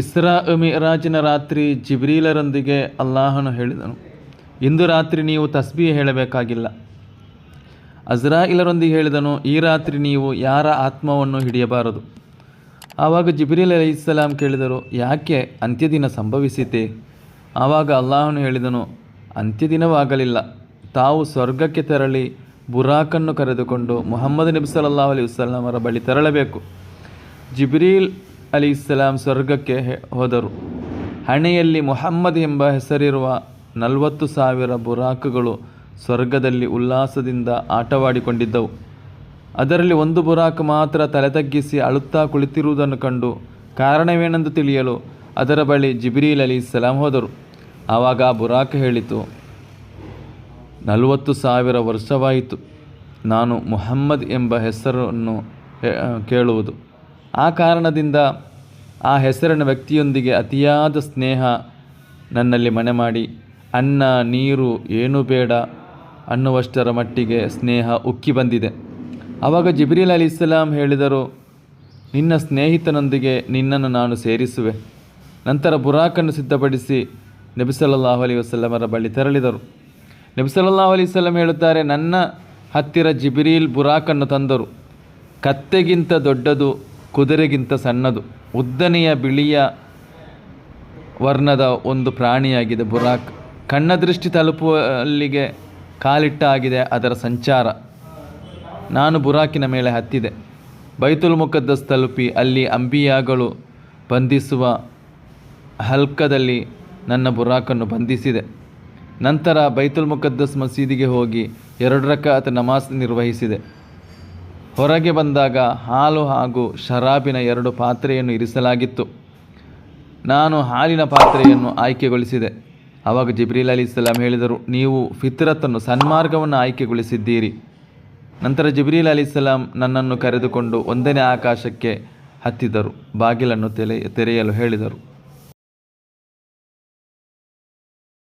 ಇಸ್ರಾ ಮಿರಾಜಿನ ರಾತ್ರಿ ಜಿಬ್ರೀಲರೊಂದಿಗೆ ಅಲ್ಲಾಹನು ಹೇಳಿದನು. ಇಂದು ರಾತ್ರಿ ನೀವು ತಸ್ಬಿ ಹೇಳಬೇಕಾಗಿಲ್ಲ. ಅಜ್ರಾಯಿಲರೊಂದಿಗೆ ಹೇಳಿದನು, ಈ ರಾತ್ರಿ ನೀವು ಯಾರ ಆತ್ಮವನ್ನು ಹಿಡಿಯಬಾರದು? ಆವಾಗ ಜಿಬ್ರೀಲ್ ಅಲೈಹಿಸ್ಸಲಾಂ ಕೇಳಿದರು, ಯಾಕೆ ಅಂತ್ಯದಿನ ಸಂಭವಿಸಿತೆ? ಆವಾಗ ಅಲ್ಲಾಹನು ಹೇಳಿದನು ಅಂತ್ಯದಿನವಾಗಲಿಲ್ಲ ತಾವು ಸ್ವರ್ಗಕ್ಕೆ ತೆರಳಿ ಬುರಾಕನ್ನು ಕರೆದುಕೊಂಡು ಮೊಹಮ್ಮದ್ ನಬಿ ವಸಲ್ಲಮರ ಬಳಿ ತೆರಳಬೇಕು. ಜಿಬ್ರೀಲ್ ಅಲಿ ಇಸ್ಲಾಂ ಸ್ವರ್ಗಕ್ಕೆ ಹೋದರು. ಹಣೆಯಲ್ಲಿ ಮೊಹಮ್ಮದ್ ಎಂಬ ಹೆಸರಿರುವ ನಲವತ್ತು ಸಾವಿರ ಬುರಾಕುಗಳು ಸ್ವರ್ಗದಲ್ಲಿ ಉಲ್ಲಾಸದಿಂದ ಆಟವಾಡಿಕೊಂಡಿದ್ದವು. ಅದರಲ್ಲಿ ಒಂದು ಬುರಾಕ್ ಮಾತ್ರ ತಲೆ ತಗ್ಗಿಸಿ ಅಳುತ್ತಾ ಕುಳಿತಿರುವುದನ್ನು ಕಂಡು ಕಾರಣವೇನೆಂದು ತಿಳಿಯಲು ಅದರ ಬಳಿ ಜಿಬ್ರೀಲ್ ಅಲಿ ಇಸ್ಲಾಂ ಹೋದರು. ಆವಾಗ ಆ ಬುರಾಕ್ ಹೇಳಿತು, ನಲವತ್ತು ಸಾವಿರ ವರ್ಷವಾಯಿತು. ನಾನು ಮುಹಮ್ಮದ್ ಎಂಬ ಹೆಸರನ್ನು ಕೇಳುವುದು. ಆ ಕಾರಣದಿಂದ ಆ ಹೆಸರಿನ ವ್ಯಕ್ತಿಯೊಂದಿಗೆ ಅತಿಯಾದ ಸ್ನೇಹ ನನ್ನಲ್ಲಿ ಮನೆ ಮಾಡಿ. ಅನ್ನ, ನೀರು ಏನೂ ಬೇಡ ಅನ್ನುವಷ್ಟರ ಮಟ್ಟಿಗೆ ಸ್ನೇಹ ಉಕ್ಕಿ ಬಂದಿದೆ. ಆವಾಗ ಜಿಬ್ರೀಲ್ ಅಲಿ ಇಸ್ಲಾಂ ಹೇಳಿದರು, ನಿನ್ನ ಸ್ನೇಹಿತನೊಂದಿಗೆ ನಿನ್ನನ್ನು ನಾನು ಸೇರಿಸುವೆ. ನಂತರ ಬುರಾಕನ್ನು ಸಿದ್ಧಪಡಿಸಿ ನಬಿಸಲಲ್ಲಾಹು ಅಲಿ ವಸಲ್ಲಮರ ಬಳಿ ತೆರಳಿದರು. ನಬಿಸಲಲ್ಲಾಹು ಅಲಿ ಹೇಳುತ್ತಾರೆ, ನನ್ನ ಹತ್ತಿರ ಜಿಬ್ರೀಲ್ ಬುರಾಕನ್ನು ತಂದರು. ಕತ್ತೆಗಿಂತ ದೊಡ್ಡದು ಕುದುರೆಗಿಂತ ಸಣ್ಣದು. ಉದ್ದನೆಯ ಬಿಳಿಯ ವರ್ಣದ ಒಂದು ಪ್ರಾಣಿಯಾಗಿದೆ ಬುರಾಕ್. ಕಣ್ಣ ದೃಷ್ಟಿ ತಲುಪುವಲ್ಲಿಗೆ ಕಾಲಿಟ್ಟ ಆಗಿದೆ ಅದರ ಸಂಚಾರ. ನಾನು ಬುರಾಕಿನ ಮೇಲೆ ಹತ್ತಿದೆ. ಬೈತುಲ್ ಮುಕದ್ದಸ್ ತಲುಪಿ ಅಲ್ಲಿ ಅಂಬಿಯಾಗಳು ಬಂಧಿಸುವ ಹಲ್ಕದಲ್ಲಿ ನನ್ನ ಬುರಾಕನ್ನು ಬಂಧಿಸಿದೆ. ನಂತರ ಬೈತುಲ್ ಮುಖದ್ದಸ್ ಮಸೀದಿಗೆ ಹೋಗಿ ಎರಡು ರಕಾತ್ ನಮಾಜ್ ನಿರ್ವಹಿಸಿದೆ. ಹೊರಗೆ ಬಂದಾಗ ಹಾಲು ಹಾಗೂ ಶರಾಬಿನ ಎರಡು ಪಾತ್ರೆಯನ್ನು ಇರಿಸಲಾಗಿತ್ತು. ನಾನು ಹಾಲಿನ ಪಾತ್ರೆಯನ್ನು ಆಯ್ಕೆಗೊಳಿಸಿದೆ. ಆವಾಗ ಜಿಬ್ರೀಲ್ ಅಲಿ ಇಸ್ಲಾಂ ಹೇಳಿದರು, ನೀವು ಫಿತ್ರತ್ತನ್ನು ಸನ್ಮಾರ್ಗವನ್ನು ಆಯ್ಕೆಗೊಳಿಸಿದ್ದೀರಿ. ನಂತರ ಜಿಬ್ರೀಲ್ ಅಲಿ ಇಸ್ಲಾಂ ನನ್ನನ್ನು ಕರೆದುಕೊಂಡು ಒಂದನೇ ಆಕಾಶಕ್ಕೆ ಹತ್ತಿದರು, ಬಾಗಿಲನ್ನು ತೆರೆ, ತೆರೆಯಲು ಹೇಳಿದರು.